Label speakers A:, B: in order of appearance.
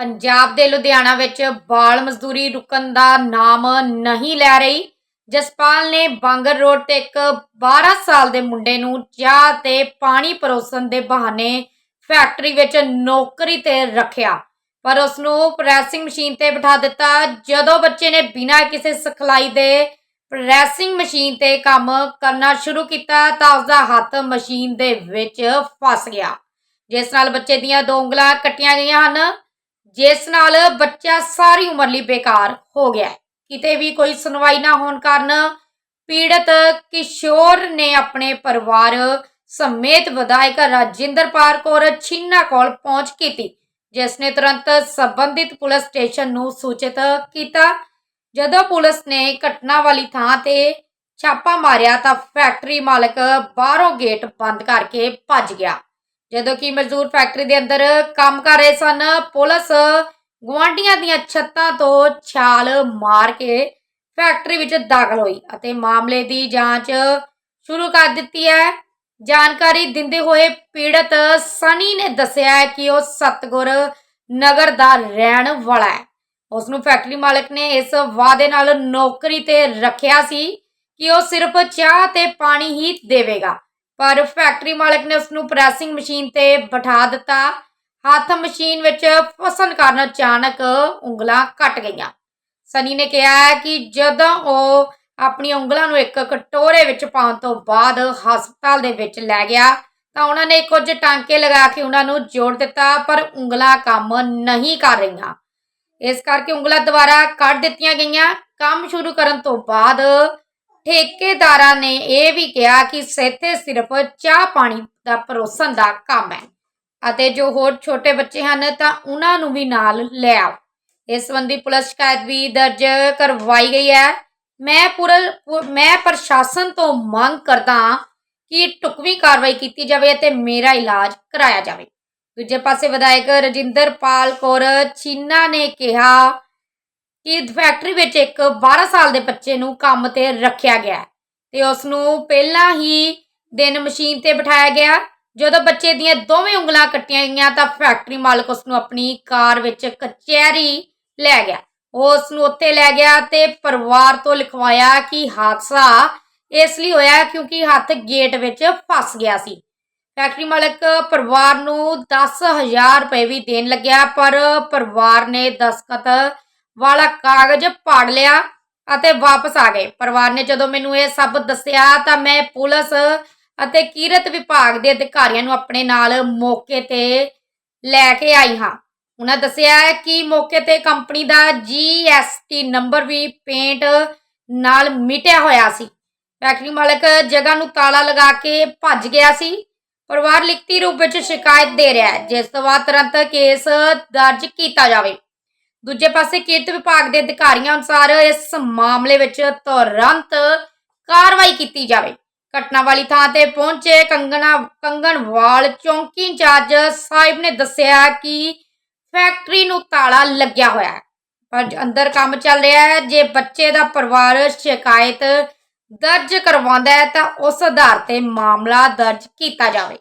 A: ਪੰਜਾਬ ਦੇ ਲੁਧਿਆਣਾ ਵਿੱਚ ਬਾਲ ਮਜ਼ਦੂਰੀ ਰੁਕਣ ਦਾ ਨਾਮ ਨਹੀਂ ਲੈ ਰਹੀ। ਜਸਪਾਲ ਨੇ ਬਾਂਗਰ ਰੋਡ ਤੇ ਇੱਕ 12 ਸਾਲ ਦੇ ਮੁੰਡੇ ਨੂੰ ਚਾਹ ਤੇ ਪਾਣੀ ਪਰੋਸਣ ਦੇ ਬਹਾਨੇ ਫੈਕਟਰੀ ਵਿੱਚ ਨੌਕਰੀ ਤੇ ਰੱਖਿਆ, ਪਰ ਉਸ ਨੂੰ ਪ੍ਰੈਸਿੰਗ ਮਸ਼ੀਨ ਤੇ ਬਿਠਾ ਦਿੱਤਾ। ਜਦੋਂ ਬੱਚੇ ਨੇ ਬਿਨਾਂ ਕਿਸੇ ਸਿਖਲਾਈ ਦੇ ਪ੍ਰੈਸਿੰਗ ਮਸ਼ੀਨ ਤੇ ਕੰਮ ਕਰਨਾ ਸ਼ੁਰੂ ਕੀਤਾ, ਤਾਂ ਉਸ ਦਾ ਹੱਥ ਮਸ਼ੀਨ ਦੇ ਵਿੱਚ ਫਸ ਗਿਆ। ਜਿਸ ਨਾਲ ਬੱਚੇ ਦੀਆਂ ਦੋ ਉਂਗਲਾਂ ਕੱਟੀਆਂ ਗਈਆਂ ਹਨ। ਜਿਸ ਨਾਲ ਬੱਚਾ ਸਾਰੀ ਉਮਰ ਲਈ ਬੇਕਾਰ ਹੋ ਗਿਆ ਕਿਤੇ ਵੀ ਕੋਈ ਸੁਣਵਾਈ ਨਾ ਹੋਣ ਕਾਰਨ ਪੀੜਤ ਕਿਸ਼ੋਰ ਨੇ ਆਪਣੇ ਪਰਿਵਾਰ ਸਮੇਤ ਵਿਧਾਇਕ ਰਾਜਿੰਦਰਪਾਲ ਕੌਰ ਛਿੰਨਾ ਕੋਲ ਪਹੁੰਚ ਕੀਤੀ, ਜਿਸ ਨੇ ਤੁਰੰਤ ਸੰਬੰਧਿਤ ਪੁਲਿਸ ਸਟੇਸ਼ਨ ਨੂੰ ਸੂਚਿਤ ਕੀਤਾ। ਜਦੋਂ ਪੁਲਿਸ ਨੇ ਘਟਨਾ ਵਾਲੀ ਥਾਂ ਤੇ ਛਾਪਾ ਮਾਰਿਆ ਤਾਂ ਫੈਕਟਰੀ ਮਾਲਕ ਬਾਹਰੋਂ ਗੇਟ ਬੰਦ ਕਰਕੇ ਭੱਜ ਗਿਆ। ਜਦੋਂ ਕਿ ਮਜ਼ਦੂਰ ਫੈਕਟਰੀ ਦੇ ਅੰਦਰ ਕੰਮ ਕਰ ਰਹੇ ਸਨ, ਪੁਲਿਸ ਗੁਆਂਢੀਆਂ ਦੀਆਂ ਛੱਤਾਂ ਤੋਂ ਛਾਲ ਮਾਰ ਕੇ ਫੈਕਟਰੀ ਵਿੱਚ ਦਾਖਲ ਹੋਈ ਅਤੇ ਮਾਮਲੇ ਦੀ ਜਾਂਚ ਸ਼ੁਰੂ ਕਰ ਦਿੱਤੀ ਹੈ। ਜਾਣਕਾਰੀ ਦਿੰਦੇ ਹੋਏ ਪੀੜਤ ਸਨੀ ਨੇ ਦੱਸਿਆ ਕਿ ਉਹ ਸਤਗੁਰ ਨਗਰ ਦਾ ਰਹਿਣ ਵਾਲਾ ਹੈ। ਉਸ ਨੂੰ ਫੈਕਟਰੀ ਮਾਲਕ ਨੇ ਇਸ ਵਾਅਦੇ ਨਾਲ ਨੌਕਰੀ ਤੇ ਰੱਖਿਆ ਸੀ ਕਿ ਉਹ ਸਿਰਫ ਚਾਹ ਤੇ ਪਾਣੀ ਹੀ ਦੇਵੇਗਾ। ਪਰ ਫੈਕਟਰੀ ਮਾਲਕ ਨੇ ਉਸ ਨੂੰ ਪ੍ਰੈਸਿੰਗ ਮਸ਼ੀਨ ਤੇ ਬਿਠਾ ਦਿੱਤਾ। ਹੱਥ ਮਸ਼ੀਨ ਵਿੱਚ ਫਸਣ ਕਾਰਨ ਅਚਾਨਕ ਉਂਗਲਾਂ ਕੱਟ ਗਈਆਂ। ਸਨੀ ਨੇ ਕਿਹਾ ਹੈ ਕਿ ਜਦੋਂ ਉਹ ਆਪਣੀ ਉਂਗਲਾਂ ਨੂੰ ਇੱਕ ਕਟੋਰੇ ਵਿੱਚ ਪਾਉਣ ਤੋਂ ਬਾਅਦ ਹਸਪਤਾਲ ਦੇ ਵਿੱਚ ਲੈ ਗਿਆ, ਤਾਂ ਉਹਨਾਂ ਨੇ ਕੁਝ ਟਾਂਕੇ ਲਗਾ ਕੇ ਉਹਨਾਂ ਨੂੰ ਜੋੜ ਦਿੱਤਾ, ਪਰ ਉਂਗਲਾਂ ਕੰਮ ਨਹੀਂ ਕਰ ਰਹੀਆਂ। ਇਸ ਕਰਕੇ ਉਂਗਲਾਂ ਦੁਬਾਰਾ ਕੱਢ ਦਿੱਤੀਆਂ ਗਈਆਂ। ਕੰਮ ਸ਼ੁਰੂ ਕਰਨ ਤੋਂ ਬਾਅਦ ਠੇਕੇਦਾਰਾਂ ਨੇ ਇਹ ਵੀ ਕਿਹਾ ਕਿ ਇੱਥੇ ਸਿਰਫ ਚਾਹ ਪਾਣੀ ਦਾ ਪਰੋਸਣ ਦਾ ਕੰਮ ਹੈ। ਅਤੇ ਜੋ ਹੋਰ ਛੋਟੇ ਬੱਚੇ ਹਨ ਤਾਂ ਉਹਨਾਂ ਨੂੰ ਵੀ ਨਾਲ ਲੈ ਆਓ। ਇਸ ਸੰਬੰਧੀ ਪੁਲਿਸ ਸ਼ਿਕਾਇਤ ਵੀ ਦਰਜ ਕਰਵਾਈ ਗਈ ਹੈ। ਮੈਂ ਪੂਰਾ ਮੈਂ ਪ੍ਰਸ਼ਾਸਨ ਤੋਂ ਮੰਗ ਕਰਦਾ ਹਾਂ ਕਿ ਟੁਕਵੀਂ ਕਾਰਵਾਈ ਕੀਤੀ ਜਾਵੇ ਅਤੇ ਮੇਰਾ ਇਲਾਜ ਕਰਾਇਆ ਜਾਵੇ। ਦੂਜੇ ਪਾਸੇ ਵਿਧਾਇਕ ਰਜਿੰਦਰਪਾਲ ਕੌਰ ਚੀਨਾ ਨੇ ਕਿਹਾ ਕਿ ਫੈਕਟਰੀ ਵਿੱਚ ਇੱਕ 12 ਸਾਲ ਦੇ ਬੱਚੇ ਨੂੰ ਕੰਮ ਤੇ ਰੱਖਿਆ ਗਿਆ ਤੇ ਉਸ ਨੂੰ ਪਹਿਲਾਂ ਹੀ ਦਿਨ ਮਸ਼ੀਨ ਤੇ ਬਿਠਾਇਆ ਗਿਆ। ਜਦੋਂ ਬੱਚੇ ਦੀਆਂ ਦੋਵੇਂ ਉਂਗਲਾਂ ਕੱਟੀਆਂ ਗਈਆਂ ਤਾਂ ਫੈਕਟਰੀ ਮਾਲਕ ਉਸ ਨੂੰ ਆਪਣੀ ਕਾਰ ਵਿੱਚ ਕਚਹਿਰੀ ਲੈ ਗਿਆ। ਉਹ ਉਸ ਨੂੰ ਉੱਥੇ ਲੈ ਗਿਆ ਤੇ ਪਰਿਵਾਰ ਤੋਂ ਲਿਖਵਾਇਆ ਕਿ ਹਾਦਸਾ ਇਸ ਲਈ ਹੋਇਆ ਕਿਉਂਕਿ ਹੱਥ ਗੇਟ ਵਿੱਚ ਫਸ ਗਿਆ ਸੀ। ਫੈਕਟਰੀ ਮਾਲਕ ਪਰਿਵਾਰ ਨੂੰ 10000 ਰੁਪਏ ਵੀ ਦੇਣ ਲੱਗਿਆ, ਪਰ ਪਰਿਵਾਰ ਨੇ ਦਸਖਤ ਵਾਲਾ ਕਾਗਜ਼ ਪਾੜ ਲਿਆ ਅਤੇ ਵਾਪਸ ਆ ਗਏ। ਪਰਿਵਾਰ ਨੇ ਜਦੋਂ ਮੈਨੂੰ ਇਹ ਸਭ ਦੱਸਿਆ ਤਾਂ ਮੈਂ ਪੁਲਿਸ ਅਤੇ ਕੀਰਤ ਵਿਭਾਗ ਦੇ ਅਧਿਕਾਰੀਆਂ ਨੂੰ ਆਪਣੇ ਨਾਲ ਮੌਕੇ ਤੇ ਲੈ ਕੇ ਆਈ ਹਾਂ। ਉਹਨਾਂ ਦੱਸਿਆ ਕਿ ਮੌਕੇ ਤੇ ਕੰਪਨੀ ਦਾ GST ਨੰਬਰ ਵੀ ਪੇਂਟ ਨਾਲ ਮਿਟਿਆ ਹੋਇਆ ਸੀ। ਫੈਕਟਰੀ ਮਾਲਕ ਜਗ੍ਹਾ ਨੂੰ ਤਾਲਾ ਲਗਾ ਕੇ ਭੱਜ ਗਿਆ ਸੀ। ਪਰਿਵਾਰ ਲਿਖਤੀ ਰੂਪ ਵਿੱਚ ਸ਼ਿਕਾਇਤ ਦੇ ਰਿਹਾ ਹੈ, ਜਿਸ ਤੋਂ ਬਾਅਦ ਤੁਰੰਤ ਕੇਸ ਦਰਜ ਕੀਤਾ ਜਾਵੇ। ਦੂਜੇ ਪਾਸੇ ਕਿਰਤ ਵਿਭਾਗ ਦੇ ਅਧਿਕਾਰੀਆਂ ਅਨੁਸਾਰ ਇਸ ਮਾਮਲੇ ਵਿੱਚ ਤੁਰੰਤ ਕਾਰਵਾਈ ਕੀਤੀ ਜਾਵੇ। ਘਟਨਾ ਵਾਲੀ ਥਾਂ ਤੇ ਪਹੁੰਚੇ ਕੰਗਣਾ ਕੰਗਣਵਾਲ ਚੌਂਕੀ ਇੰਚਾਰਜ ਸਾਹਿਬ ਨੇ ਦੱਸਿਆ ਕਿ ਫੈਕਟਰੀ ਨੂੰ ਤਾਲਾ ਲੱਗਿਆ ਹੋਇਆ ਹੈ। ਪਰ ਅੰਦਰ ਕੰਮ ਚੱਲ ਰਿਹਾ ਹੈ। ਜੇ ਬੱਚੇ ਦਾ ਪਰਿਵਾਰ ਸ਼ਿਕਾਇਤ ਦਰਜ ਕਰਵਾਉਂਦਾ ਹੈ ਤਾਂ ਉਸ ਆਧਾਰ ਤੇ ਮਾਮਲਾ ਦਰਜ ਕੀਤਾ ਜਾਵੇ।